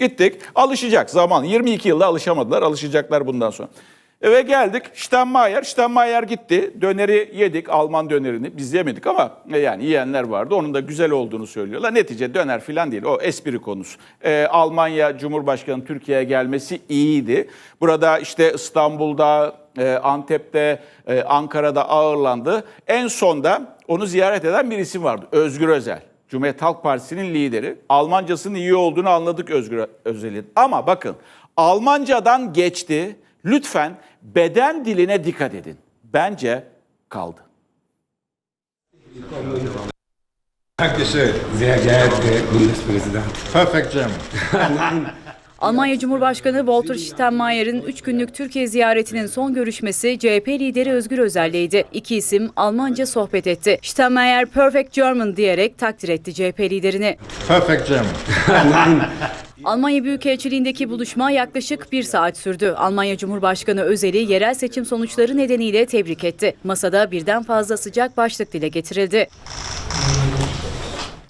Gittik. Alışacak zaman. 22 yılda alışamadılar. Alışacaklar bundan sonra. Eve geldik. Steinmeier. Steinmeier gitti. Döneri yedik. Alman dönerini. Biz yemedik ama e, yani yiyenler vardı. Onun da güzel olduğunu söylüyorlar. Netice döner falan değil. O espri konusu. Ee, Almanya Cumhurbaşkanı Türkiye'ye gelmesi iyiydi. Burada işte İstanbul'da, e, Antep'te, e, Ankara'da ağırlandı. En sonda onu ziyaret eden bir isim vardı. Özgür Özel. Cumhuriyet Halk Partisi'nin lideri. Almancasının iyi olduğunu anladık Özgür Özel'in. Ama bakın Almancadan geçti. Lütfen beden diline dikkat edin. Bence kaldı. Dankeschön. Sehr geehrter Bundespräsident. Perfect German. Almanya Cumhurbaşkanı Walter Steinmeier'in 3 günlük Türkiye ziyaretinin son görüşmesi CHP lideri Özgür Özel'leydi. İki isim Almanca sohbet etti. Steinmeier perfect German diyerek takdir etti CHP liderini. Perfect German. Almanya Büyükelçiliğindeki buluşma yaklaşık bir saat sürdü. Almanya Cumhurbaşkanı Özel'i yerel seçim sonuçları nedeniyle tebrik etti. Masada birden fazla sıcak başlık dile getirildi.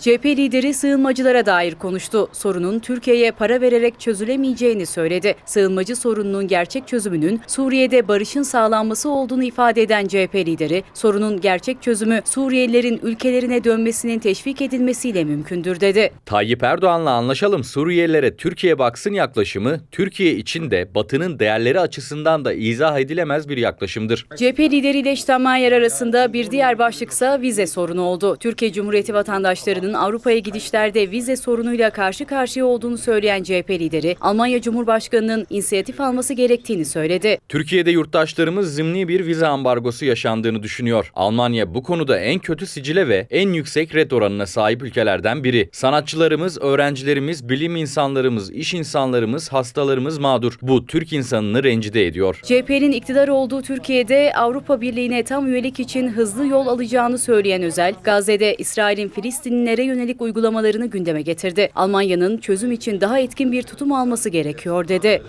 CHP lideri sığınmacılara dair konuştu. Sorunun Türkiye'ye para vererek çözülemeyeceğini söyledi. Sığınmacı sorununun gerçek çözümünün Suriye'de barışın sağlanması olduğunu ifade eden CHP lideri, sorunun gerçek çözümü Suriyelilerin ülkelerine dönmesinin teşvik edilmesiyle mümkündür dedi. Tayyip Erdoğan'la anlaşalım Suriyelilere Türkiye baksın yaklaşımı Türkiye için de Batı'nın değerleri açısından da izah edilemez bir yaklaşımdır. CHP lideriyle Steinmeier arasında bir diğer başlıksa vize sorunu oldu. Türkiye Cumhuriyeti vatandaşlarının Avrupa'ya gidişlerde vize sorunuyla karşı karşıya olduğunu söyleyen CHP lideri, Almanya Cumhurbaşkanı'nın inisiyatif alması gerektiğini söyledi. Türkiye'de yurttaşlarımız zimni bir vize ambargosu yaşandığını düşünüyor. Almanya bu konuda en kötü sicile ve en yüksek red oranına sahip ülkelerden biri. Sanatçılarımız, öğrencilerimiz, bilim insanlarımız, iş insanlarımız, hastalarımız mağdur. Bu Türk insanını rencide ediyor. CHP'nin iktidar olduğu Türkiye'de Avrupa Birliği'ne tam üyelik için hızlı yol alacağını söyleyen Özel, Gazze'de İsrail'in Filistinlilere yönelik uygulamalarını gündeme getirdi. Almanya'nın çözüm için daha etkin bir tutum alması gerekiyor dedi.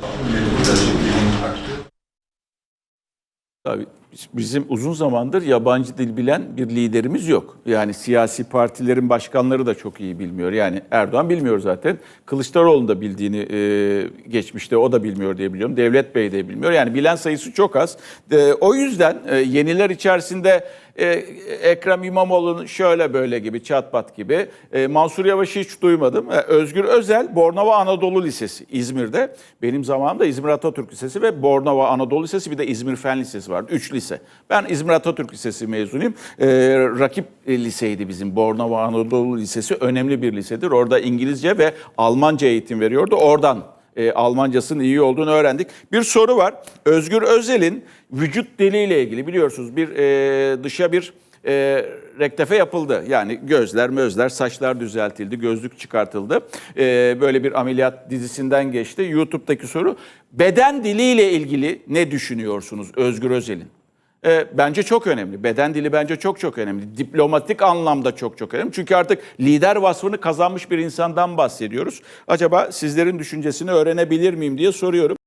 Tabii bizim uzun zamandır yabancı dil bilen bir liderimiz yok. Yani siyasi partilerin başkanları da çok iyi bilmiyor. Yani Erdoğan bilmiyor zaten. Kılıçdaroğlu'nun da bildiğini e, geçmişte o da bilmiyor diye biliyorum. Devlet Bey de bilmiyor. Yani bilen sayısı çok az. E, o yüzden e, yeniler içerisinde e, Ekrem İmamoğlu'nun şöyle böyle gibi, çatpat gibi. E, Mansur Yavaş'ı hiç duymadım. E, Özgür Özel, Bornova Anadolu Lisesi İzmir'de. Benim zamanımda İzmir Atatürk Lisesi ve Bornova Anadolu Lisesi bir de İzmir Fen Lisesi vardı. Üç lise. Ben İzmir Atatürk Lisesi mezunuyum. E, rakip liseydi bizim Bornova Anadolu Lisesi. Önemli bir lisedir. Orada İngilizce ve Almanca eğitim veriyordu. Oradan e, Almancasının iyi olduğunu öğrendik. Bir soru var. Özgür Özel'in vücut diliyle ilgili biliyorsunuz bir e, dışa bir e, rektefe yapıldı. Yani gözler, mözler, saçlar düzeltildi, gözlük çıkartıldı. E, böyle bir ameliyat dizisinden geçti. YouTube'daki soru beden diliyle ilgili ne düşünüyorsunuz Özgür Özel'in? E, bence çok önemli. Beden dili bence çok çok önemli. Diplomatik anlamda çok çok önemli. Çünkü artık lider vasfını kazanmış bir insandan bahsediyoruz. Acaba sizlerin düşüncesini öğrenebilir miyim diye soruyorum.